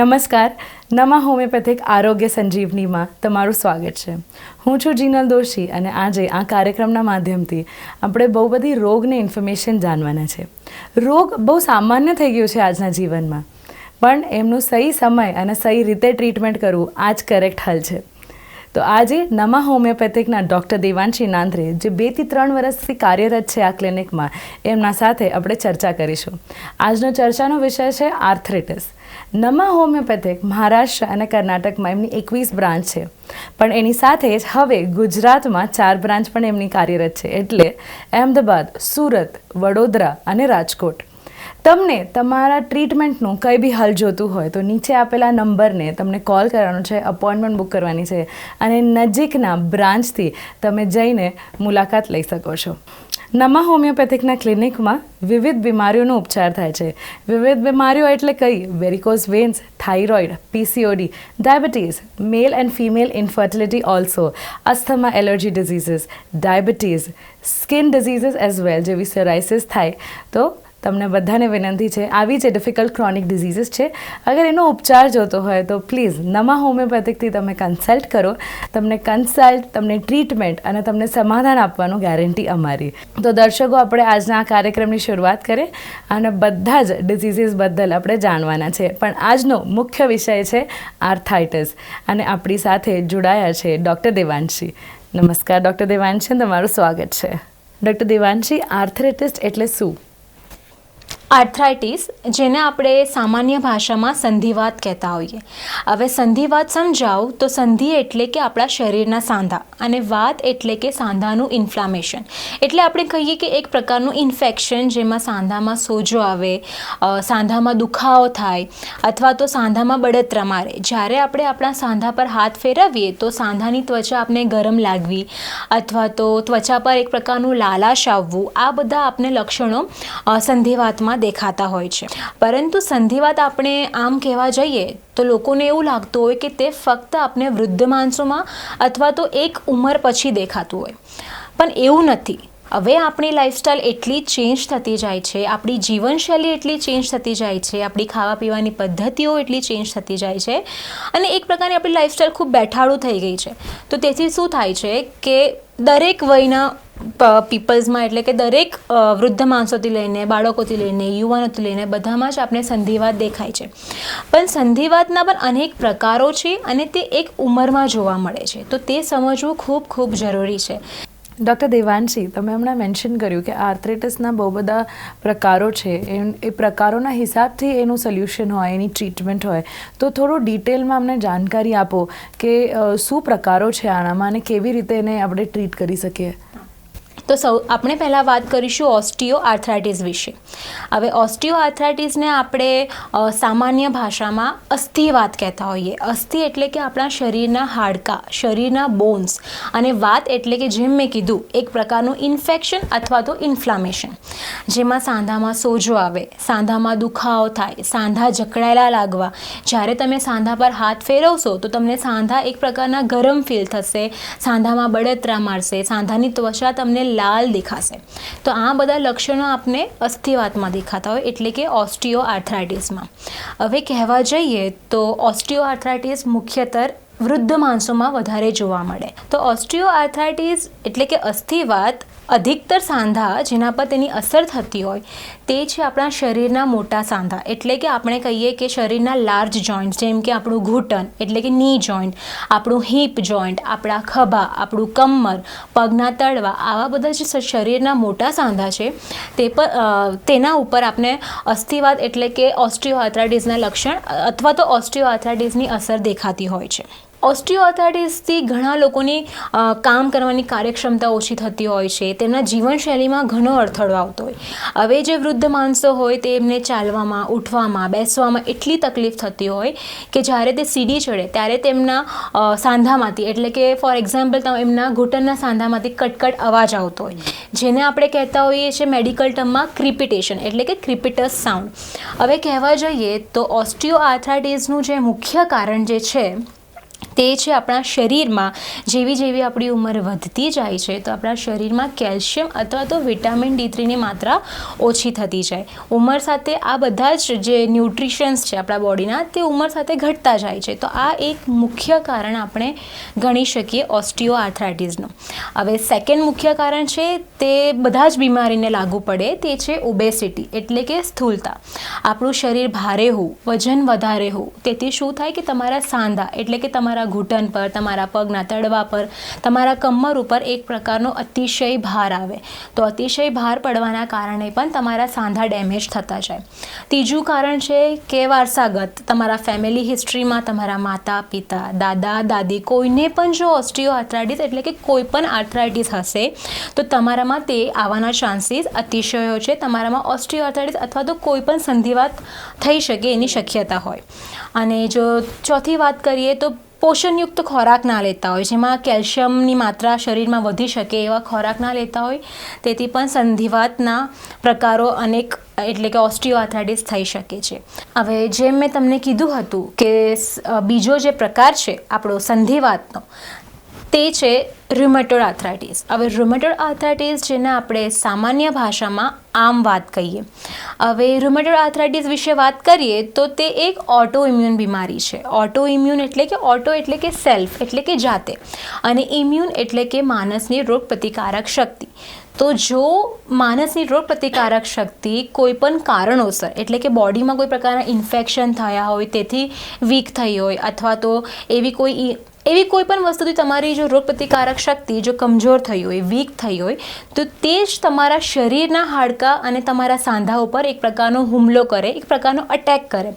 નમસ્કાર. નમા હોમિયોપેથિક આરોગ્ય સંજીવનીમાં તમારું સ્વાગત છે. હું છું જીનલ દોશી અને આજે આ કાર્યક્રમના માધ્યમથી આપણે બહુ બધી રોગની ઇન્ફોર્મેશન જાણવાના છે. રોગ બહુ સામાન્ય થઈ ગયું છે આજના જીવનમાં, પણ એમનું સહી સમય અને સહી રીતે ટ્રીટમેન્ટ કરવું આ જ કરેક્ટ હલ છે. તો આજે નમા હોમિયોપેથિકના ડૉક્ટર દેવાંશી નાંદ્રે, જે બેથી ત્રણ વર્ષથી કાર્યરત છે આ ક્લિનિકમાં, એમના સાથે આપણે ચર્ચા કરીશું. આજનો ચર્ચાનો વિષય છે આર્થ્રિટિસ. નમા હોમિયોપેથિક મહારાષ્ટ્ર અને કર્ણાટકમાં એમની એકવીસ બ્રાન્ચ છે. પણ એની સાથે જ હવે ગુજરાતમાં ચાર બ્રાન્ચ પણ એમની કાર્યરત છે. એટલે અહેમદાબાદ, સુરત, વડોદરા અને રાજકોટ. તમને તમારા ટ્રીટમેન્ટનું કંઈ બી હલ જોતું હોય તો નીચે આપેલા નંબરને તમને કોલ કરવાનો છે, અપોઇન્ટમેન્ટ બુક કરવાની છે અને નજીકના બ્રાન્ચથી તમે જઈને મુલાકાત લઈ શકો છો. નમા હોમિયોપેથિકના ક્લિનિકમાં વિવિધ બીમારીઓનો ઉપચાર થાય છે. વિવિધ બીમારીઓ એટલે કઈ? Varicose veins thyroid PCOD diabetes male and female infertility also asthma allergy diseases diabetes skin diseases as well જેવી સેરાઇસિસ થાય. તો તમને બધાને વિનંતી છે. આવી જે ડિફિકલ્ટ ક્રોનિક ડિઝીઝીસ છે. અગર એનો ઉપચાર જોતો હોય તો પ્લીઝ નમા હોમિયોપેથિકથી તમે કન્સલ્ટ કરો. તમને કન્સલ્ટ તમને ટ્રીટમેન્ટ અને તમને સમાધાન આપવાનું ગેરંટી અમારી. તો દર્શકો, આપણે આજના આ કાર્યક્રમની શરૂઆત કરીએ અને બધા જ ડિઝીઝીસ બદલ આપણે જાણવાના છે. પણ આજનો મુખ્ય વિષય છે આર્થાઇટિસ અને આપણી સાથે જોડાયા છે ડૉક્ટર દેવાંશી. નમસ્કાર ડૉક્ટર દેવાંશી, તમારું સ્વાગત છે. ડૉક્ટર દેવાંશી આર્થરાઇટિસ એટલે શું? આર્થરાઇટિસ, જેને આપણે સામાન્ય ભાષામાં સંધિવાત કહેતા હોઈએ. હવે સંધિવાત સમજાવું તો સંધિ એટલે કે આપણા શરીરના સાંધા અને વાત એટલે કે સાંધાનું ઇન્ફ્લામેશન એટલે આપણે કહીએ કે એક પ્રકારનું ઇન્ફેક્શન જેમાં સાંધામાં સોજો આવે સાંધામાં દુખાવો થાય, અથવા તો સાંધામાં બળતરા મારે. જ્યારે આપણે આપણા સાંધા પર હાથ ફેરવીએ, તો સાંધાની ત્વચા આપણે ગરમ લાગવી અથવા તો ત્વચા પર એક પ્રકારનું લાલાશ આવવું, આ બધા આપણે લક્ષણો સંધિવાતમાં દેખાતા હોય છે. પરંતુ સંધિવાત આપણે આમ કહેવા જઈએ, તો લોકોને એવું લાગતું હોય કે તે ફક્ત આપણે વૃદ્ધ માણસોમાં અથવા તો એક ઉંમર પછી દેખાતું હોય. પણ એવું નથી. હવે આપણી લાઇફસ્ટાઈલ એટલી ચેન્જ થતી જાય છે, આપણી જીવનશૈલી એટલી ચેન્જ થતી જાય છે, આપણી ખાવા પીવાની પદ્ધતિઓ એટલી ચેન્જ થતી જાય છે અને એક પ્રકારની આપણી લાઇફસ્ટાઈલ ખૂબ બેઠાડું થઈ ગઈ છે. તો તેથી શું થાય છે કે દરેક વયના પીપલ્સમાં એટલે કે દરેક વૃદ્ધ માણસોથી લઈને, બાળકોથી લઈને, યુવાનોથી લઈને બધામાં જ આપણે સંધિવાત દેખાય છે. પણ સંધિવાતના પણ અનેક પ્રકારો છે અને તે એક ઉંમરમાં જોવા મળે છે. તો તે સમજવું ખૂબ ખૂબ જરૂરી છે. ડૉક્ટર દેવાંશી તમે હમણાં મેન્શન કર્યું કે આર્થ્રેટિસના બહુ બધા પ્રકારો છે. એ પ્રકારોના હિસાબથી એનું સોલ્યુશન હોય, એની ટ્રીટમેન્ટ હોય. તો થોડું ડિટેલમાં અમને જાણકારી આપો કે શું પ્રકારો છે આનામાં અને કેવી રીતે એને આપણે ટ્રીટ કરી શકીએ? તો સૌ, આપણે પહેલાં વાત કરીશું ઓસ્ટિયો આર્થરાઇટિસ વિશે. હવે ઓસ્ટિયો આર્થરાઇટિસને આપણે સામાન્ય ભાષામાં અસ્થિવાત કહેતા હોઈએ. અસ્થિ એટલે કે આપણા શરીરના હાડકાં, શરીરના બોન્સ અને વાત એટલે કે જેમ મેં કીધું, એક પ્રકારનું ઇન્ફેક્શન અથવા તો ઇન્ફ્લામેશન જેમાં સાંધામાં સોજો આવે, સાંધામાં દુખાવો થાય, સાંધા જકડાયેલા લાગવા. જ્યારે તમે સાંધા પર હાથ ફેરવશો, તો તમને સાંધા એક પ્રકારના ગરમ ફીલ થશે, સાંધામાં બળતરા મારશે, સાંધાની ત્વચા તમને લાલ દેખાશે. તો આ બધા લક્ષણો આપને અસ્થિવાતમાં દેખાતા હોય, એટલે કે ઓસ્ટિયો આર્થરાઇટિસમાં હવે કહેવા જઈએ તો ઓસ્ટિયો આર્થરાઇટિસ મુખ્યતર વૃદ્ધ માણસોમાં વધારે જોવા મળે. તો ઓસ્ટિયો આર્થરાઇટિસ એટલે કે અસ્થિવાત અધિકતર સાંધા જેના પર તેની અસર થતી હોય, તે છે આપણા શરીરના મોટા સાંધા. એટલે કે આપણે કહીએ કે શરીરના લાર્જ જોઈન્ટ જેમ કે આપણું ઘૂંટણ, એટલે કે ની જોઈન્ટ આપણું હિપ જોઈન્ટ આપણા ખભા, આપણું કમર, પગના તળવા, આવા બધા જે શરીરના મોટા સાંધા છે, તે પર તેના ઉપર આપણે અસ્થિવાત એટલે કે ઓસ્ટિયોઆર્થરાઇટિસના લક્ષણ અથવા તો ઓસ્ટિયોઆર્થરાઇટિસની અસર દેખાતી હોય છે. ઓસ્ટિયોઆર્થરાઇટિસથી ઘણા લોકોની કામ કરવાની કાર્યક્ષમતા ઓછી થતી હોય છે. તેમના જીવનશૈલીમાં ઘણો અડથળો આવતો હોય. હવે જે વૃદ્ધ માણસો હોય તે એમને ચાલવામાં, ઉઠવામાં, બેસવામાં એટલી તકલીફ થતી હોય કે જ્યારે તે સીડી ચડે, ત્યારે તેમના સાંધામાંથી, એટલે કે ફોર એક્ઝામ્પલ એમના ઘૂંટણના સાંધામાંથી કટકટ અવાજ આવતો હોય. જેને આપણે કહેતા હોઈએ છીએ મેડિકલ ટર્મમાં ક્રિપિટેશન એટલે કે ક્રિપિટસ સાઉન્ડ હવે કહેવા જઈએ તો ઓસ્ટિયો આર્થરાઇટિસનું જે મુખ્ય કારણ જે છે તે છે આપણા શરીરમાં. જેવી જેવી આપણી ઉંમર વધતી જાય છે, તો આપણા શરીરમાં કેલ્શિયમ અથવા તો વિટામિન ડી થ્રીની માત્રા ઓછી થતી જાય. ઉંમર સાથે આ બધા જ જે ન્યુટ્રિશન્સ છે આપણા બોડીના, તે ઉંમર સાથે ઘટતા જાય છે. તો આ એક મુખ્ય કારણ આપણે ગણી શકીએ ઓસ્ટિયો આર્થરાઇટિસનું હવે સેકન્ડ મુખ્ય કારણ છે તે બધા જ બીમારીને લાગુ પડે, તે છે ઓબેસિટી એટલે કે સ્થૂળતા આપણું શરીર ભારે હોવું, વજન વધારે હોવું, તેથી શું થાય કે તમારા સાંધા, એટલે કે તમારા ઘૂંટણ પર, તમારા પગના તળવા પર, તમારા કમર ઉપર એક પ્રકારનો અતિશય ભાર આવે. તો અતિશય ભાર પડવાના કારણે પણ તમારા સાંધા ડેમેજ થતા જાય. ત્રીજું કારણ છે કે વારસાગત તમારા ફેમિલી હિસ્ટ્રીમાં તમારા માતા, પિતા, દાદા, દાદી કોઈને પણ જો ઓસ્ટિયો આર્થરાઇટિસ એટલે કે કોઈ પણ આર્થરાઇટિસ હશે, તો તમારામાં તે આવવાના ચાન્સીસ અતિશયો છે. તમારામાં ઓસ્ટિયો આર્થરાઇટિસ અથવા તો કોઈ પણ સંધિવાત થઈ શકે એની શક્યતા હોય. અને જો ચોથી વાત કરીએ તો પોષણયુક્ત ખોરાક ના લેતા હોય, જેમાં કેલ્શિયમની માત્રા શરીરમાં વધી શકે એવા ખોરાક ના લેતા હોય, તેથી પણ સંધિવાતના પ્રકારો અનેક, એટલે કે ઓસ્ટિયોઆર્થરાઇટિસ થઈ શકે છે. હવે જેમ મેં તમને કીધું હતું કે બીજો જે પ્રકાર છે આપણો સંધિવાતનો તે છે રુમેટોડ આર્થરાઇટિસ હવે રુમેટોડ આર્થરાઇટિસ જેને આપણે સામાન્ય ભાષામાં આમ વાત કહીએ. હવે રુમેટોડ આર્થરાઇટિસ વિશે વાત કરીએ તો તે એક ઓટો ઇમ્યુન બીમારી છે. ઓટો ઇમ્યુન એટલે કે ઓટો એટલે કે સેલ્ફ એટલે કે જાતે. અને ઇમ્યુન એટલે કે માણસની રોગ પ્રતિકારક શક્તિ. તો જો માણસની રોગ પ્રતિકારક શક્તિ કોઈ પણ કારણોસર, એટલે કે બોડીમાં કોઈ પ્રકારના ઇન્ફેક્શન થયા હોય, તેથી વીક થઈ હોય, અથવા તો એવી કોઈ એવી કોઈ પણ વસ્તુથી તમારી જો રોગ પ્રતિકારક શક્તિ જો કમજોર થઈ હોય, વીક થઈ હોય, તો તે જ તમારા શરીરના હાડકાં અને તમારા સાંધા ઉપર એક પ્રકારનો હુમલો કરે, એક પ્રકારનો અટેક કરે.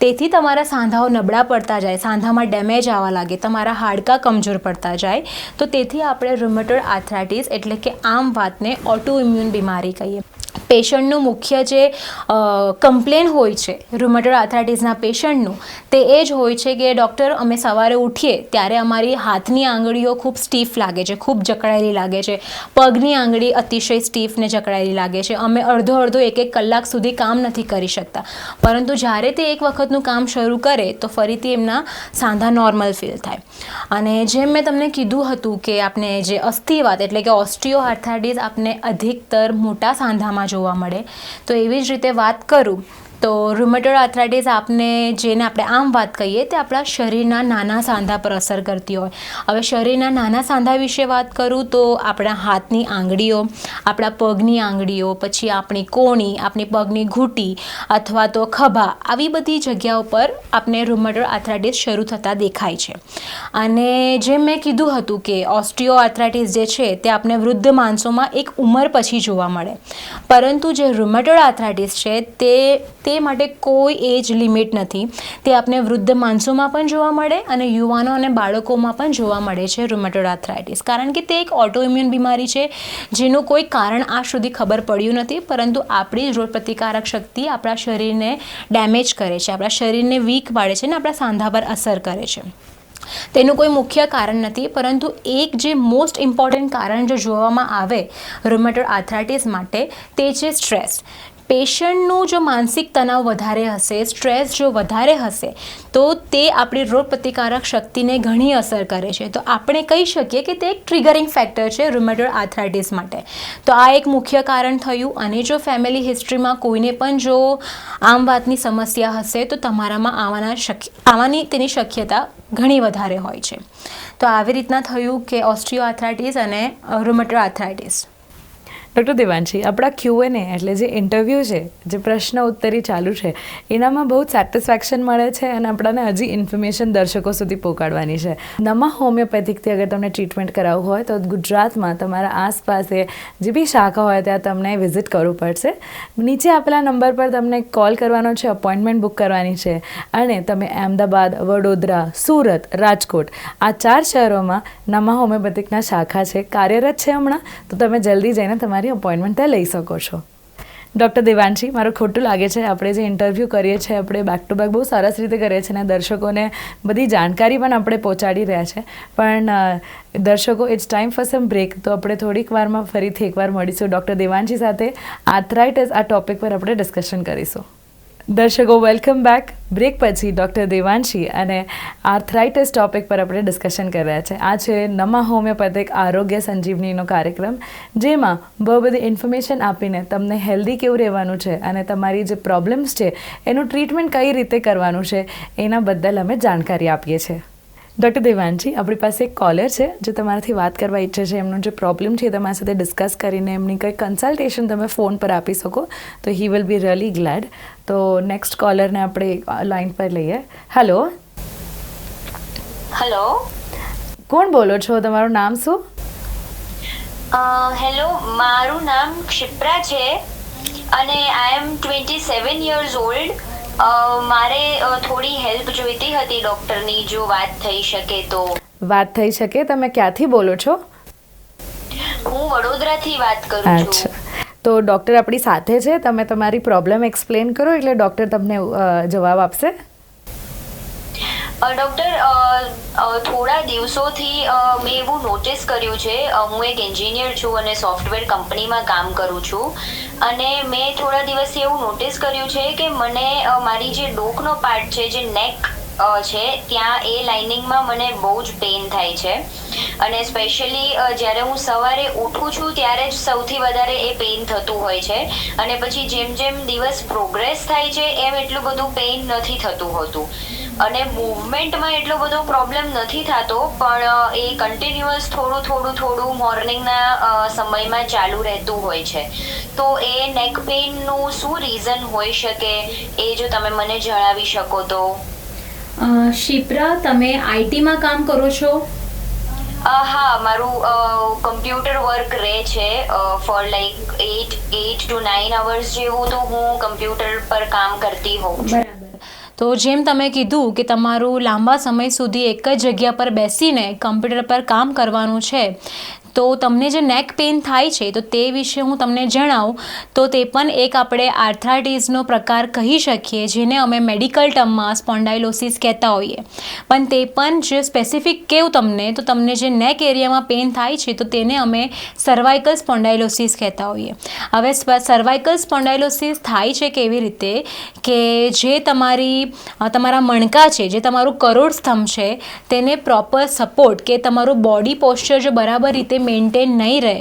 તેથી તમારા સાંધાઓ નબળા પડતા જાય, સાંધામાં ડેમેજ આવવા લાગે, તમારા હાડકાં કમજોર પડતા જાય. તો તેથી આપણે રુમેટોડ આર્થરાઇટિસ એટલે કે આમ વાતને ઓટો ઇમ્યુન બીમારી કહીએ. પેશન્ટનું મુખ્ય જે કમ્પ્લેન હોય છે રુમેટોડ આર્થરાઇટિસના પેશન્ટનું, તે એ જ હોય છે કે ડૉક્ટર અમે સવારે ઉઠીએ ત્યારે અમારી હાથની આંગળીઓ ખૂબ સ્ટીફ લાગે છે, ખૂબ જકડાયેલી લાગે છે, પગની આંગળી અતિશય સ્ટીફ ને જકડાયેલી લાગે છે, અમે અડધો અડધો એક એક કલાક સુધી કામ નથી કરી શકતા. પરંતુ જ્યારે તે એક વખતનું કામ શરૂ કરે તો ફરીથી એમના સાંધા નોર્મલ ફીલ થાય. અને જેમ મેં તમને કીધું હતું કે આપણે જે અસ્થિવાત એટલે કે ઓસ્ટિયો આર્થરાઇટિસ આપને અધિકતર મોટા સાંધામાં જોવા મળે. તો એવી જ રીતે વાત કરું. તો રુમેટોડ આર્થરાઇટિસ આપને જેને આપણે આમ વાત કહીએ તે આપણા શરીરના નાના સાંધા પર અસર કરતી હોય. હવે શરીરના નાના સાંધા વિશે વાત કરું તો આપણા હાથની આંગળીઓ, આપણા પગની આંગળીઓ, પછી આપણી કોણી, આપણી પગની ઘૂંટી અથવા તો ખભા, આવી બધી જગ્યાઓ પર આપણે રુમેટોડ આર્થરાઇટિસ શરૂ થતાં દેખાય છે. અને જેમ મેં કીધું હતું કે ઓસ્ટિયો આર્થરાઇટિસ જે છે તે આપણે વૃદ્ધ માણસોમાં એક ઉંમર પછી જોવા મળે. પરંતુ જે રુમેટોડ આર્થરાઇટિસ છે તે તે માટે કોઈ એજ લિમિટ નથી. તે આપણે વૃદ્ધ માણસોમાં પણ જોવા મળે અને યુવાનો અને બાળકોમાં પણ જોવા મળે છે રુમેટોડ આર્થરાઇટિસ કારણ કે તે એક ઓટોઇમ્યુન બીમારી છે, જેનું કોઈ કારણ આ સુધી ખબર પડ્યું નથી, પરંતુ આપણી જ રોગ પ્રતિકારક શક્તિ આપણા શરીરને ડેમેજ કરે છે, આપણા શરીરને વીક પાડે છે ને આપણા સાંધા પર અસર કરે છે. તેનું કોઈ મુખ્ય કારણ નથી, પરંતુ એક જે મોસ્ટ ઇમ્પોર્ટન્ટ કારણ જો જોવામાં આવે રોમેટોડ આર્થરાઇટિસ માટે, તે છે સ્ટ્રેસ પેશન્ટનું જો માનસિક તણાવ વધારે હશે, સ્ટ્રેસ જો વધારે હશે, તો તે આપણી રોગપ્રતિકારક શક્તિને ઘણી અસર કરે છે. તો આપણે કહી શકીએ કે તે એક ટ્રિગરિંગ ફેક્ટર છે રુમેટોડ આર્થરાઇટિસ માટે. તો આ એક મુખ્ય કારણ થયું અને જો ફેમિલી હિસ્ટ્રીમાં કોઈને પણ જો આમ વાતની સમસ્યા હશે, તો તમારામાં આવવાના શક્ય આવવાની તેની શક્યતા ઘણી વધારે હોય છે. તો આવી રીતના થયું કે ઓસ્ટ્રિયો આર્થરાઇટિસ અને રુમેટોડ આર્થરાઇટિસ ડૉક્ટર દેવાંશી, આપણા ક્યુએનએ એટલે જે ઇન્ટરવ્યૂ છે, જે પ્રશ્ન ઉત્તરી ચાલુ છે, એનામાં બહુ સેટિસ્ફેક્શન મળે છે અને આપણાને હજી ઇન્ફોર્મેશન દર્શકો સુધી પહોંચાડવાની છે. નમા હોમિયોપેથિકથી અગર તમને ટ્રીટમેન્ટ કરાવવું હોય તો ગુજરાતમાં તમારા આસપાસે જે બી શાખા હોય ત્યાં તમને વિઝિટ કરવું પડશે. નીચે આપેલા નંબર પર તમને કોલ કરવાનો છે અપોઇન્ટમેન્ટ બુક કરવાની છે અને તમે અમદાવાદ, વડોદરા, સુરત, રાજકોટ આ ચાર શહેરોમાં નમા હોમિયોપેથિકના શાખા છે. કાર્યરત છે હમણાં? તો તમે જલ્દી જઈને તમારી અપોઇન્ટમેન્ટ ત્યાં લઈ શકો છો. ડૉક્ટર દેવાંશી મારું ખોટું લાગે છે. આપણે જે ઇન્ટરવ્યૂ કરીએ છીએ, આપણે બેક ટુ બેક બહુ સરસ રીતે કરીએ છીએ અને દર્શકોને બધી જાણકારી પણ આપણે પહોંચાડી રહ્યા છે. પણ દર્શકો it's time for some break તો આપણે થોડીક વારમાં ફરીથી એકવાર મળીશું. ડૉક્ટર દેવાંશી સાથે આર્થરાઇટિસ આ ટોપિક પર આપણે ડિસ્કશન કરીશું. દર્શકો વેલકમ બેક બ્રેક પછી ડૉક્ટર દેવાંશી અને આર્થરાઇટિસ ટોપિક પર આપણે ડિસ્કશન કરી રહ્યા છે. આ છે નમા હોમિયોપેથિક આરોગ્ય સંજીવનીનો કાર્યક્રમ, જેમાં બહુ બધી ઇન્ફોર્મેશન આપીને તમને હેલ્ધી કેવું રહેવાનું છે અને તમારી જે પ્રોબ્લેમ્સ છે, એનું ટ્રીટમેન્ટ કઈ રીતે કરવાનું છે, એના બદલ અમે જાણકારી આપીએ છીએ. ડૉક્ટર દેવાનજી આપણી પાસે એક કોલર છે જે તમારાથી વાત કરવા ઈચ્છે છે. એમનો જે પ્રોબ્લેમ છે એ તમારી સાથે ડિસ્કસ કરીને એમની કંઈ કન્સલ્ટેશન તમે ફોન પર આપી શકો. તો he will be really glad તો નેક્સ્ટ કોલરને આપણે લાઈન પર લઈએ. હેલો હેલો કોણ બોલો છો? તમારું નામ શું? હેલો મારું નામ ક્ષિપ્રા છે અને I am twenty seven years old મારે થોડી હેલ્પ જોઈતી હતી ડૉક્ટરની જો વાત થઈ શકે તો. વાત થઈ શકે? તમે ક્યાંથી બોલો છો? હું વડોદરાથી વાત કરું છું. તો ડૉક્ટર આપણી સાથે છે. તમે તમારી પ્રોબ્લેમ એક્સપ્લેન કરો એટલે ડૉક્ટર તમને જવાબ આપશે. ડૉક્ટર થોડા દિવસોથી મેં એવું નોટિસ કર્યું છે હું એક એન્જિનિયર છું અને સોફ્ટવેર કંપનીમાં કામ કરું છું. અને મેં થોડા દિવસથી એવું નોટિસ કર્યું છે કે મને મારી જે ડોકનો પાર્ટ છે, જે નેક છે, ત્યાં એ લાઇનિંગમાં મને બહુ જ પેઇન થાય છે. અને સ્પેશિયલી જ્યારે હું સવારે ઉઠું છું, ત્યારે જ સૌથી વધારે એ પેઇન થતું હોય છે. અને પછી જેમ જેમ દિવસ પ્રોગ્રેસ થાય છે, એમ એટલું બધું પેઇન નથી થતું હોતું. અને મૂવમેન્ટમાં એટલો બધો પ્રોબ્લેમ નથી થતો, પણ એ કન્ટિન્યુઅસ થોડું થોડું થોડું મોર્નિંગના સમયમાં ચાલુ રહેતું હોય છે. તો એ નેક પેઇનનું શું રીઝન હોઈ શકે? એ જો તમે મને જણાવી શકો તો. શિપ્રા તમે આઈટીમાં કામ કરો છો? હા મારું કમ્પ્યુટર વર્ક રહે છે for like eight eight to nine hours જેવું તો હું કમ્પ્યુટર પર કામ કરતી હોઉં બરાબર. તો જેમ તમે કીધું કે તમારું લાંબા સમય સુધી એક જ જગ્યા પર બેસીને કમ્પ્યુટર પર કામ કરવાનું છે તો તમને જે નેક પેઇન થાય છે, તો તે વિશે હું તમને જણાવું. તો તે પણ એક આપણે આર્થરાઇટિસનો પ્રકાર કહી શકીએ, જેને અમે મેડિકલ ટર્મમાં સ્પોન્ડાઇલોસિસ કહેતા હોઈએ. પણ તે પણ જે સ્પેસિફિક કેવું તમને, તો તમને જે નેક એરિયામાં પેઇન થાય છે, તો તેને અમે સર્વાઇકલ સ્પોન્ડાઇલોસિસ કહેતા હોઈએ. હવે સર્વાઇકલ સ્પોન્ડાઇલોસિસ થાય છે કેવી રીતે? કે જે તમારી તમારા મણકા છે, જે તમારું કરોડ સ્તંભ છે, તેને પ્રોપર સપોર્ટ કે તમારું બોડી પોસ્ચર જો બરાબર રીતે મેન્ટેન નહીં રહે.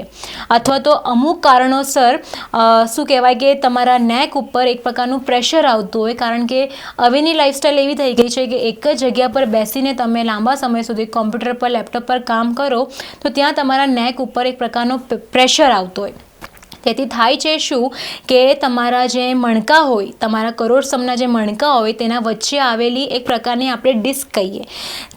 અથવા તો અમુક કારણોસર શું કહેવાય કે તમારા નેક ઉપર એક પ્રકારનું પ્રેશર આવતું હોય, કારણ કે હવેની લાઈફસ્ટાઈલ એવી થઈ ગઈ છે કે એક જ જગ્યા પર બેસીને તમે લાંબા સમય સુધી કોમ્પ્યુટર પર લેપટોપ પર કામ કરો, તો ત્યાં તમારા નેક ઉપર એક પ્રકારનો પ્રેશર આવતો હોય. તેથી થાય છે શું? કે તમારા જે મણકા હોય, તમારા કરોડ સમના જે મણકા હોય, તેના વચ્ચે આવેલી એક પ્રકારની આપણે ડિસ્ક કહીએ.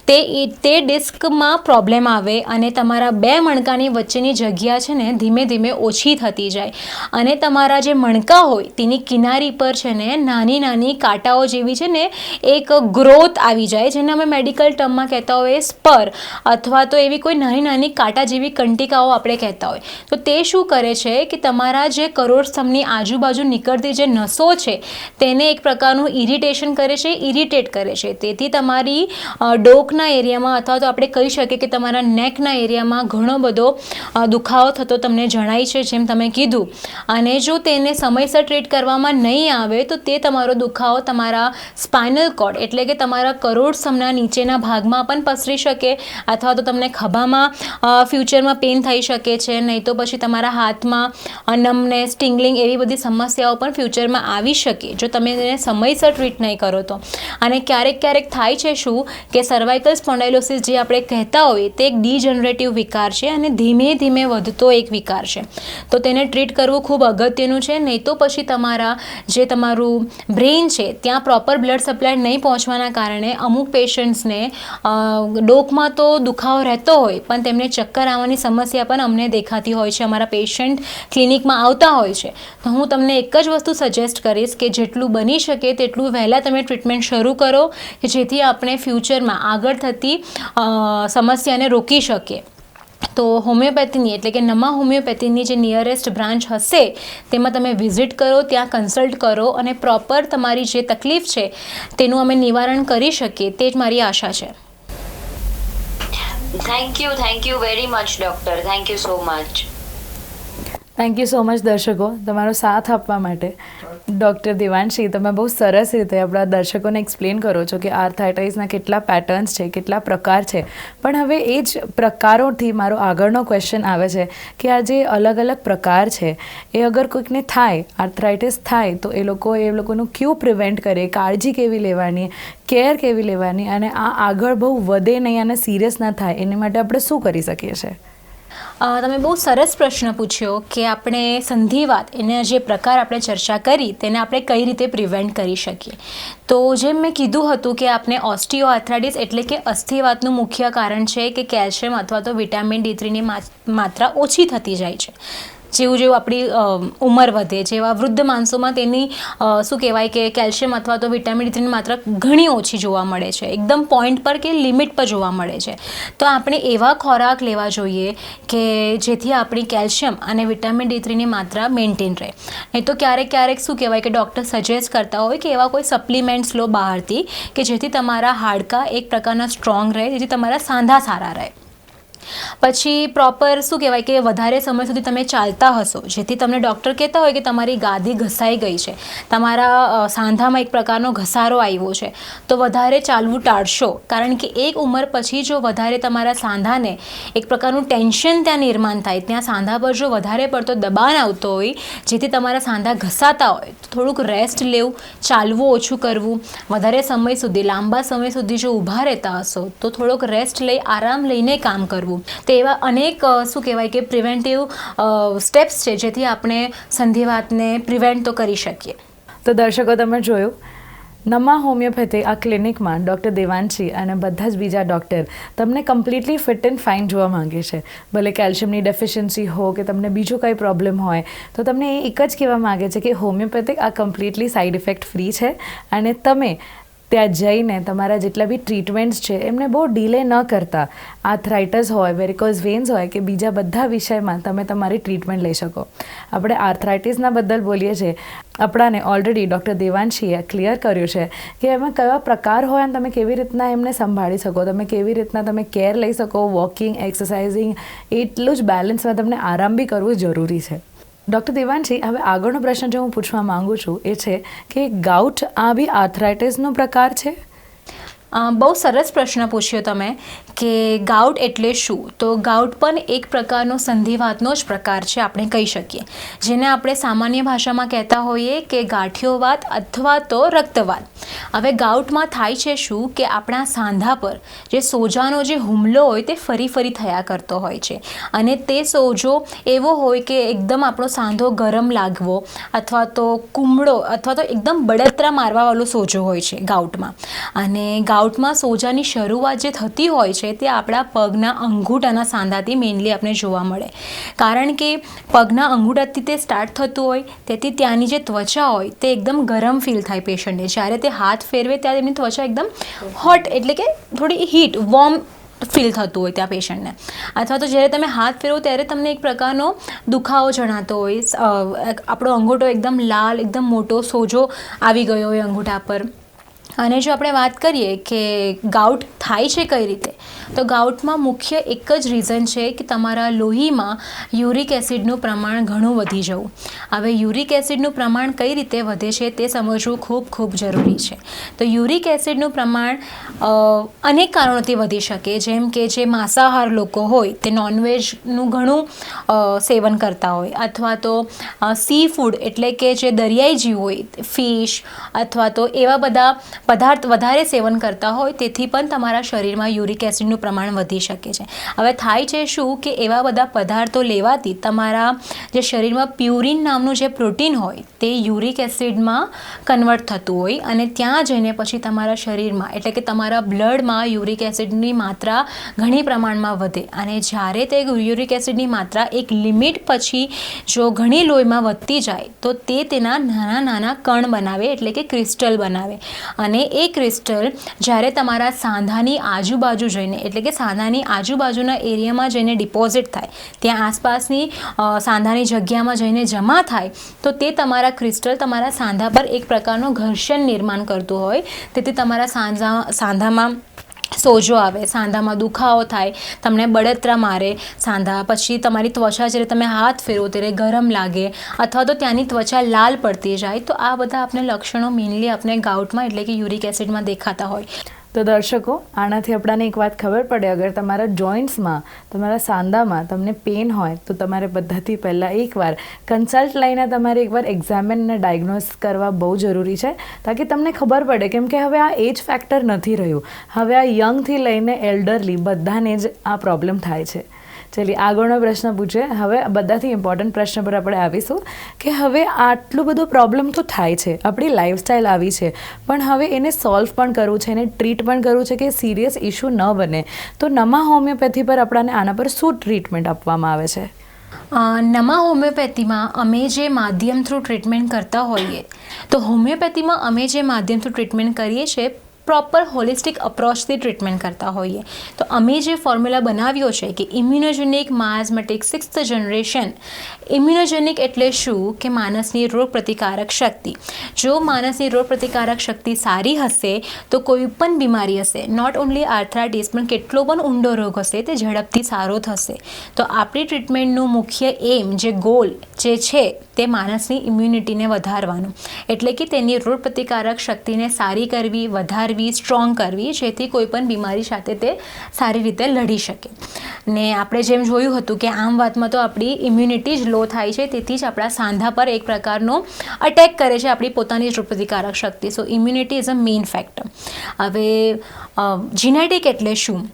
તે તે ડિસ્કમાં પ્રોબ્લેમ આવે અને તમારા બે મણકાની વચ્ચેની જગ્યા છે ને ધીમે ધીમે ઓછી થતી જાય. અને તમારા જે મણકા હોય, તેની કિનારી પર છે ને નાની નાની કાંટાઓ જેવી છે ને એક ગ્રોથ આવી જાય, જેને અમે મેડિકલ ટર્મમાં કહેતા હોઈએ સ્પર, અથવા તો એવી કોઈ નાની નાની કાંટા જેવી કંટિકાઓ આપણે કહેતા હોય. તો તે શું કરે છે કે તમારા જે કરોડ સ્તંભની આજુબાજુ નીકળતી જે નસો છે, તેને એક પ્રકારનું ઇરિટેશન કરે છે ઇરિટેટ કરે છે. તેથી તમારી ડોકના એરિયામાં અથવા તો આપણે કહી શકીએ કે તમારા નેકના એરિયામાં ઘણો બધો દુખાવો થતો તમને જણાય છે, જેમ તમે કીધું. અને જો તેને સમયસર ટ્રીટ કરવામાં નહીં આવે, તો તે તમારો દુખાવો તમારા સ્પાઇનલ કોડ એટલે કે તમારા કરોડ સ્તંભના નીચેના ભાગમાં પણ પસરી શકે અથવા તો તમને ખભામાં ફ્યુચરમાં પેઇન થઈ શકે છે, નહીં તો પછી તમારા હાથમાં અ, સ્ટિંગલિંગ એવી બધી સમસ્યાઓ પણ ફ્યુચરમાં આવી શકે જો તમે તેને સમયસર ટ્રીટ નહીં કરો તો. અને ક્યારેક ક્યારેક થાય છે શું કે સર્વાઇકલ સ્પોન્ડાઇલોસિસ જે આપણે કહેતા હોઈએ તે એક ડીજનરેટિવ વિકાર છે અને ધીમે ધીમે વધતો એક વિકાર છે. તો તેને ટ્રીટ કરવું ખૂબ અગત્યનું છે નહીં તો પછી તમારા જે તમારું બ્રેઇન છે ત્યાં પ્રોપર બ્લડ સપ્લાય નહીં પહોંચવાના કારણે અમુક પેશન્ટ્સને ડોકમાં તો દુખાવો રહેતો હોય પણ તેમને ચક્કર આવવાની સમસ્યા પણ અમને દેખાતી હોય છે. અમારા પેશન્ટ ક્લિનિકમાં આવતા હોય છે. તો હું તમને એક જ વસ્તુ સજેસ્ટ કરીશ કે જેટલું બની શકે તેટલું વહેલાં તમે ટ્રીટમેન્ટ શરૂ કરો કે જેથી આપણે ફ્યુચરમાં આગળ થતી સમસ્યાને રોકી શકીએ. તો હોમિયોપેથીની એટલે કે નમા હોમિયોપેથીની જે નિયરેસ્ટ બ્રાન્ચ હશે, તેમાં તમે વિઝિટ કરો, ત્યાં કન્સલ્ટ કરો અને પ્રોપર તમારી જે તકલીફ છે, તેનું અમે નિવારણ કરી શકીએ. તે જ મારી આશા છે. Thank you thank you very much doctor thank you so much thank you so much દર્શકો, તમારો સાથ આપવા માટે. ડૉક્ટર દેવાંશી તમે બહુ સરસ રીતે આપણા દર્શકોને એક્સપ્લેન કરો છો કે આર્થાઇટાઇસના કેટલા પેટર્ન્સ છે, કેટલા પ્રકાર છે. પણ હવે એ જ પ્રકારોથી મારો આગળનો ક્વેશ્ચન આવે છે કે આ જે અલગ અલગ પ્રકાર છે, એ અગર કોઈકને થાય આર્થરાઇટિસ થાય, તો એ લોકો, એ લોકોનું ક્યું પ્રિવેન્ટ કરે, કાળજી કેવી લેવાની કેર કેવી લેવાની, અને આ આગળ બહુ વધે નહીં અને સિરિયસ ના થાય, એની માટે આપણે શું કરી શકીએ છીએ? તમે બહુ સરસ પ્રશ્ન પૂછ્યો કે આપણે સંધિવાત, એના જે પ્રકાર આપણે ચર્ચા કરી, તેને આપણે કઈ રીતે પ્રિવેન્ટ કરી શકીએ. તો જેમ મેં કીધું હતું કે આપણે ઓસ્ટિયો આર્થરાઇટિસ એટલે કે અસ્થિવાતનું મુખ્ય કારણ છે કે કેલ્શિયમ અથવા તો વિટામિન ડી થ્રીની માત્રા ઓછી થતી જાય છે. જેવું જેવું આપણી ઉંમર વધે જેવા વૃદ્ધ માણસોમાં તેની શું કહેવાય કે કેલ્શિયમ અથવા તો વિટામિન ડી થ્રીની માત્રા ઘણી ઓછી જોવા મળે છે. એકદમ પોઈન્ટ પર કે લિમિટ પર જોવા મળે છે. તો આપણે એવા ખોરાક લેવા જોઈએ કે જેથી આપણી કેલ્શિયમ અને વિટામિન ડી થ્રીની માત્રા મેન્ટેન રહે. નહીં તો ક્યારેક ક્યારેક શું કહેવાય કે ડૉક્ટર સજેસ્ટ કરતા હોય કે એવા કોઈ સપ્લિમેન્ટ્સ લો બહારથી કે જેથી તમારા હાડકાં એક પ્રકારના સ્ટ્રોંગ રહે, જેથી તમારા સાંધા સારા રહે. પછી પ્રોપર શું કહેવાય કે વધારે સમય સુધી તમે ચાલતા હશો. જેથી તમને ડૉક્ટર કહેતા હોય કે તમારી ગાદી ઘસાઈ ગઈ છે. તમારા સાંધામાં એક પ્રકારનો ઘસારો આવ્યો છે. તો વધારે ચાલવું ટાળશો. કારણ કે એક ઉંમર પછી જો વધારે તમારા સાંધાને એક પ્રકારનું ટેન્શન ત્યાં નિર્માણ થાય. ત્યાં સાંધા પર જો વધારે પડતો દબાણ આવતો હોય, જેથી તમારા સાંધા ઘસાતા હોય, તો થોડુંક રેસ્ટ લેવું, ચાલવું ઓછું કરવું, વધારે સમય સુધી, લાંબા સમય સુધી જો ઊભા રહેતા હશો, તો થોડોક રેસ્ટ લઈ, આરામ લઈને કામ કરવું. તો એવા અનેક શું કહેવાય કે પ્રિવેન્ટિવ સ્ટેપ્સ છે જેથી આપણે સંધિવાતને પ્રિવેન્ટ તો કરી શકીએ. તો દર્શકો, તમે જોયું? નમા હોમિયોપેથી આ ક્લિનિકમાં ડૉક્ટર દેવાંશી અને બધા જ બીજા ડૉક્ટર તમને કમ્પ્લીટલી ફિટ એન્ડ ફાઇન જોવા માંગે છે. ભલે કેલ્શિયમની ડેફિશિયન્સી હો કે તમને બીજું કંઈ પ્રોબ્લેમ હોય, તો તમને એ એક જ કહેવા માંગે છે કે હોમિયોપેથિક આ કમ્પ્લીટલી સાઇડ ઇફેક્ટ ફ્રી છે અને તમે ત્યાં જઈને તમારા જેટલા બી ટ્રીટમેન્ટ્સ છે, એમને બહુ ડીલે ન કરતા. આર્થરાઇટસ હોય વેરિકોઝ વેન્સ હોય કે બીજા બધા વિષયમાં તમે તમારી ટ્રીટમેન્ટ લઈ શકો. આપણે આર્થરાઇટિસના બદલ બોલીએ છીએ. આપણાને ઓલરેડી ડૉક્ટર દેવાંશીએ ક્લિયર કર્યું છે કે એમાં કયા પ્રકાર હોય અને તમે કેવી રીતના એમને સંભાળી શકો. તમે કેવી રીતના તમે કેર લઈ શકો વોકિંગ એક્સરસાઇઝિંગ એટલું જ બેલેન્સમાં તમને આરામ બી કરવું જરૂરી છે. ડૉક્ટર દેવાનજી, હવે આગળનો પ્રશ્ન જે હું પૂછવા માંગુ છું એ છે કે ગાઉટ આ બી આર્થરાઇટિસનો પ્રકાર છે? બહુ સરસ પ્રશ્ન પૂછ્યો તમે કે ગાઉટ એટલે શું? તો ગાઉટ પણ એક પ્રકારનો સંધિવાતનો જ પ્રકાર છે, આપણે કહી શકીએ. જેને આપણે સામાન્ય ભાષામાં કહેતા હોઈએ કે ગાંઠિયોવાત અથવા તો રક્તવાત. હવે ગાઉટમાં થાય છે શું? કે આપણા સાંધા પર જે સોજાનો જે હુમલો હોય તે ફરી ફરી થયા કરતો હોય છે. અને તે સોજો એવો હોય કે એકદમ આપણો સાંધો ગરમ લાગવો અથવા તો કુમળો અથવા તો એકદમ બળતરા મારવાવાળો સોજો હોય છે ગાઉટમાં. અને ગાઉટમાં સોજાની શરૂઆત જે થતી હોય છે તે આપણા પગના અંગૂઠાના સાંધાથી મેઇનલી આપણે જોવા મળે. કારણ કે પગના અંગૂઠાથી તે સ્ટાર્ટ થતું હોય, તેથી ત્યાંની જે ત્વચા હોય તે એકદમ ગરમ ફીલ થાય પેશન્ટને જ્યારે તે હાથ ફેરવે ત્યારે તેમની ત્વચા એકદમ હોટ એટલે કે થોડી હીટ વોર્મ ફીલ થતું હોય ત્યાં પેશન્ટને અથવા તો જ્યારે તમે હાથ ફેરવો ત્યારે તમને એક પ્રકારનો દુખાવો જણાતો હોય. આપણો અંગૂઠો એકદમ લાલ, એકદમ મોટો સોજો આવી ગયો હોય અંગૂઠા પર. અને જો આપણે વાત કરીએ કે ગાઉટ થાય છે કઈ રીતે, તો ગાઉટમાં મુખ્ય એક જ રીઝન છે કે તમારા લોહીમાં યુરિક એસિડનું પ્રમાણ ઘણું વધી જવું. હવે યુરિક એસિડનું પ્રમાણ કઈ રીતે વધે છે તે સમજવું ખૂબ ખૂબ જરૂરી છે. તો યુરિક એસિડનું પ્રમાણ અનેક કારણોથી વધી શકે. જેમ કે જે માંસાહાર લોકો હોય, તે નોનવેજનું ઘણું સેવન કરતા હોય. અથવા તો સી ફૂડ એટલે કે જે દરિયાઈ જીવ હોય ફિશ અથવા તો એવા બધા પદાર્થ વધારે સેવન કરતા હોય તેથી પણ તમારા શરીરમાં યુરિક એસિડનું પ્રમાણ વધી શકે છે. હવે થાય છે શું કે એવા બધા પદાર્થો લેવાથી તમારા જે શરીરમાં પ્યુરિન નામનું જે પ્રોટીન હોય તે યુરિક એસિડમાં કન્વર્ટ થતું હોય અને ત્યાં જઈને પછી તમારા શરીરમાં એટલે કે તમારા બ્લડમાં યુરિક એસિડની માત્રા ઘણી પ્રમાણમાં વધે અને જ્યારે તે યુરિક એસિડની માત્રા એક લિમિટ પછી જો ઘણી લોહીમાં વધતી જાય તો તે તેના નાના નાના કણ બનાવે એટલે કે ક્રિસ્ટલ બનાવે. અને એ ક્રિસ્ટલ જ્યારે તમારા સાંધાની આજુબાજુ જઈને, એટલે કે સાંધાની આજુબાજુના એરિયામાં જઈને ડિપોઝિટ થાય, ત્યાં આસપાસની સાંધાની જગ્યામાં જઈને જમા થાય, તો તે તમારા ક્રિસ્ટલ તમારા સાંધા પર એક પ્રકારનું ઘર્ષણ નિર્માણ કરતું હોય. તેથી તમારા સાંધા, સાંધામાં સોજો આવે, સાંધામાં દુખાવો થાય, તમને બળતરા મારે, સાંધા પછી તમારી ત્વચા જ્યારે તમે હાથ ફેરવો ત્યારે ગરમ લાગે અથવા તો ત્યાંની ત્વચા લાલ પડતી જાય, તો આ બધા આપણે લક્ષણો મેઇનલી આપણે ગાઉટમાં એટલે કે યુરિક એસિડમાં દેખાતા હોય. તો દર્શકો, આનાથી આપણાને એક વાત ખબર પડે. અગર તમારા જોઈન્ટ્સમાં તમારા સાંધામાં તમને પેન હોય, તો તમારે બધાથી પહેલાં એકવાર કન્સલ્ટ લઈને તમારે એકવાર એક્ઝામિન અને ડાયગ્નોસ કરવા બહુ જરૂરી છે, તાકી તમને ખબર પડે કેમ કે હવે આ એજ ફેક્ટર નથી રહ્યું. હવે આ યંગથી લઈને એલ્ડરલી બધાને જ આ પ્રોબ્લેમ થાય છે. ચલી આગળનો પ્રશ્ન પૂછે, હવે બધાથી ઇમ્પોર્ટન્ટ પ્રશ્ન પર આપણે આવીશું કે હવે આટલું બધું પ્રોબ્લેમ તો થાય છે, આપણી લાઈફસ્ટાઈલ આવી છે, પણ હવે એને સોલ્વ પણ કરવું છે, એને ટ્રીટ પણ કરવું છે કે સિરિયસ ઇશ્યુ ન બને. તો નમા હોમિયોપેથી પર આપણાને આના પર શું ટ્રીટમેન્ટ આપવામાં આવે છે? નમા હોમિયોપેથીમાં અમે જે માધ્યમ થ્રુ ટ્રીટમેન્ટ કરતા હોઈએ, તો હોમિયોપેથીમાં અમે જે માધ્યમ થ્રુ ટ્રીટમેન્ટ કરીએ છીએ પ્રોપર હોલિસ્ટિક અપ્રોચથી ટ્રીટમેન્ટ કરતા હોઈએ. તો અમે જે ફોર્મ્યુલા બનાવ્યો છે કે ઇમ્યુનોજેનિક માઝમેટિક સિક્સ્થ જનરેશન ઇમ્યુનોજેનિક એટલે શું? કે માણસની રોગ પ્રતિકારક શક્તિ. જો માણસની રોગ પ્રતિકારક શક્તિ સારી હશે, તો કોઈ પણ બીમારી હશે. નોટ ઓન્લી આર્થરાઇટિસ પણ કેટલો પણ ઊંડો રોગ હશે, તે ઝડપથી સારો થશે. તો આપણી ટ્રીટમેન્ટનું મુખ્ય એમ જે ગોલ જે છે તે માણસની ઇમ્યુનિટીને વધારવાનું. એટલે કે તેની રોગ પ્રતિકારક શક્તિને સારી કરવી, વધારવી સ્ટ્રોંગ કરવી, જેથી કોઈ પણ બીમારી સાથે તે સારી રીતે લડી શકે. ને આપણે જેમ જોયું હતું કે આમ વાતમાં તો આપણી ઇમ્યુનિટી જ લો થાય છે, તેથી જ આપણા સાંધા પર એક પ્રકારનો અટેક કરે છે આપણી પોતાની રોગ પ્રતિકારક શક્તિ. So immunity is a main factor હવે જીનેટિક એટલે શું?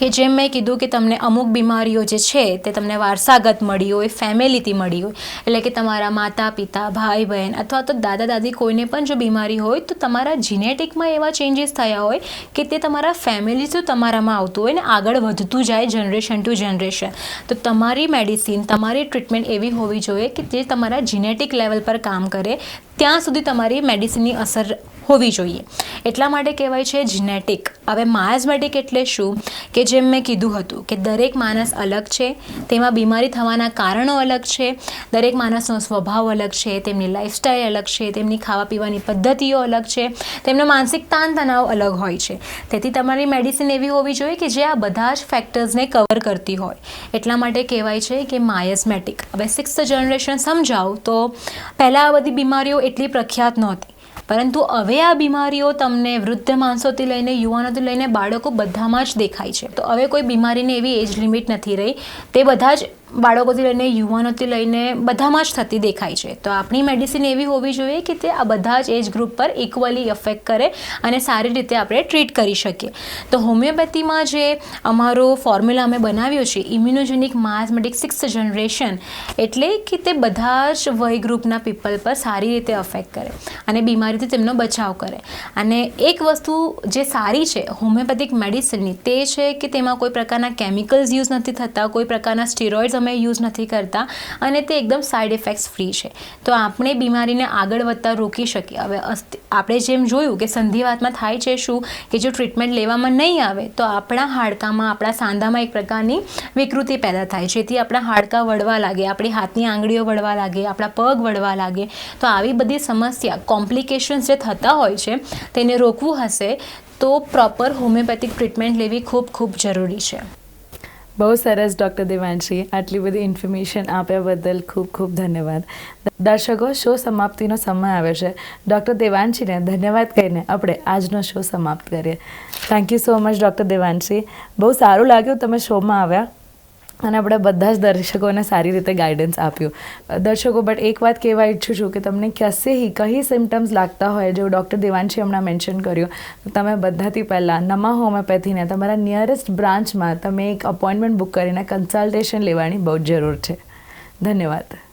કે જેમ મેં કીધું કે તમને અમુક બીમારીઓ જે છે તે તમને વારસાગત મળી હોય ફેમિલીથી મળી હોય, એટલે કે તમારા માતા પિતા ભાઈ બહેન અથવા તો દાદા દાદી કોઈને પણ જો બીમારી હોય તો તમારા જીનેટિકમાં એવા ચેન્જીસ થયા હોય કે તે તમારા ફેમિલીથી તમારામાં આવતું હોય ને આગળ વધતું જાય જનરેશન ટુ જનરેશન તો તમારી મેડિસિન તમારી ટ્રીટમેન્ટ એવી હોવી જોઈએ કે જે તમારા જીનેટિક લેવલ પર કામ કરે. ત્યાં સુધી તમારી મેડિસિનની અસર હોવી જોઈએ. એટલા માટે કહેવાય છે જીનેટિક હવે માયાઝમેટિક એટલે શું? કે જેમ મેં કીધું હતું કે દરેક માણસ અલગ છે, તેમાં બીમારી થવાના કારણો અલગ છે, દરેક માણસનો સ્વભાવ અલગ છે, તેમની લાઇફસ્ટાઈલ અલગ છે, તેમની ખાવા પીવાની પદ્ધતિઓ અલગ છે, તેમનો માનસિક તાણ તણાવ અલગ હોય છે. તેથી તમારી મેડિસિન એવી હોવી જોઈએ કે જે આ બધા જ ફેક્ટર્સને કવર કરતી હોય. એટલા માટે કહેવાય છે કે માયસમેટિક હવે સિક્સ્થ જનરેશન સમજાવું તો પહેલાં આ બધી બીમારીઓ એટલી પ્રખ્યાત નહોતી. પરંતુ હવે આ બીમારીઓ તમને વૃદ્ધ માણસોથી લઈને યુવાનોથી લઈને બાળકો બધામાં જ દેખાય છે. તો હવે કોઈ બીમારીની એવી એજ લિમિટ નથી રહી. તે બધા જ બાળકોથી લઈને યુવાનોથી લઈને બધામાં જ થતી દેખાય છે. તો આપણી મેડિસિન એવી હોવી જોઈએ કે તે આ બધા જ એજ ગ્રુપ પર ઇક્વલી અફેક્ટ કરે અને સારી રીતે આપણે ટ્રીટ કરી શકીએ. તો હોમિયોપેથીમાં જે અમારો ફોર્મ્યુલા અમે બનાવ્યો છે ઇમ્યુનોજેનિક માઝમેટિક સિક્સ જનરેશન એટલે કે તે બધા જ વય ગ્રુપના પીપલ પર સારી રીતે અફેક્ટ કરે અને બીમારીથી તેમનો બચાવ કરે. અને એક વસ્તુ જે સારી છે હોમિયોપેથિક મેડિસિનની તે છે કે તેમાં કોઈ પ્રકારના કેમિકલ્સ યુઝ નથી થતા, કોઈ પ્રકારના સ્ટીરોઇડ્સ અમે યુઝ નથી કરતા અને તે એકદમ સાઇડ ઇફેક્ટ્સ ફ્રી છે. તો આપણે બીમારીને આગળ વધતા રોકી શકીએ. હવે આપણે જેમ જોયું કે સંધિવાતમાં થાય છે શું કે જો ટ્રીટમેન્ટ લેવામાં નહીં આવે, તો આપણા હાડકામાં, આપણા સાંધામાં એક પ્રકારની વિકૃતિ પેદા થાય. જેથી આપણા હાડકાં વળવા લાગે, આપણી હાથની આંગળીઓ વળવા લાગે, આપણા પગ વળવા લાગે. તો આવી બધી સમસ્યા કોમ્પ્લિકેશન્સ જે થતા હોય છે, તેને રોકવું હશે, તો પ્રોપર હોમિયોપેથિક ટ્રીટમેન્ટ લેવી ખૂબ ખૂબ જરૂરી છે. બહુ સરસ, ડૉક્ટર દેવાંશી, આટલી બધી ઇન્ફોર્મેશન આપ્યા બદલ ખૂબ ખૂબ ધન્યવાદ. દર્શકો શો સમાપ્તિનો સમય આવે છે. ડૉક્ટર દેવાંશીને ધન્યવાદ કહીને આપણે આજનો શો સમાપ્ત કરીએ. Thank you so much doctor Devanshi. બહુ સારું લાગ્યું તમે શોમાં આવ્યા. અને આપણે બધા જ દર્શકોને સારી રીતે ગાઈડન્સ આપ્યું. દર્શકો બટ એક વાત કહેવા ઈચ્છું છું કે તમને કશેય કઈ સિમ્ટમ્સ લાગતા હોય, જેવું ડૉક્ટર દેવાંશી હમણાં મેન્શન કર્યું તમે બધાથી પહેલાં નમા હોમિયોપેથીને તમારા નિયરેસ્ટ બ્રાન્ચમાં તમે એક અપોઇન્ટમેન્ટ બુક કરીને કન્સલ્ટેશન લેવાની બહુ જ જરૂર છે. ધન્યવાદ.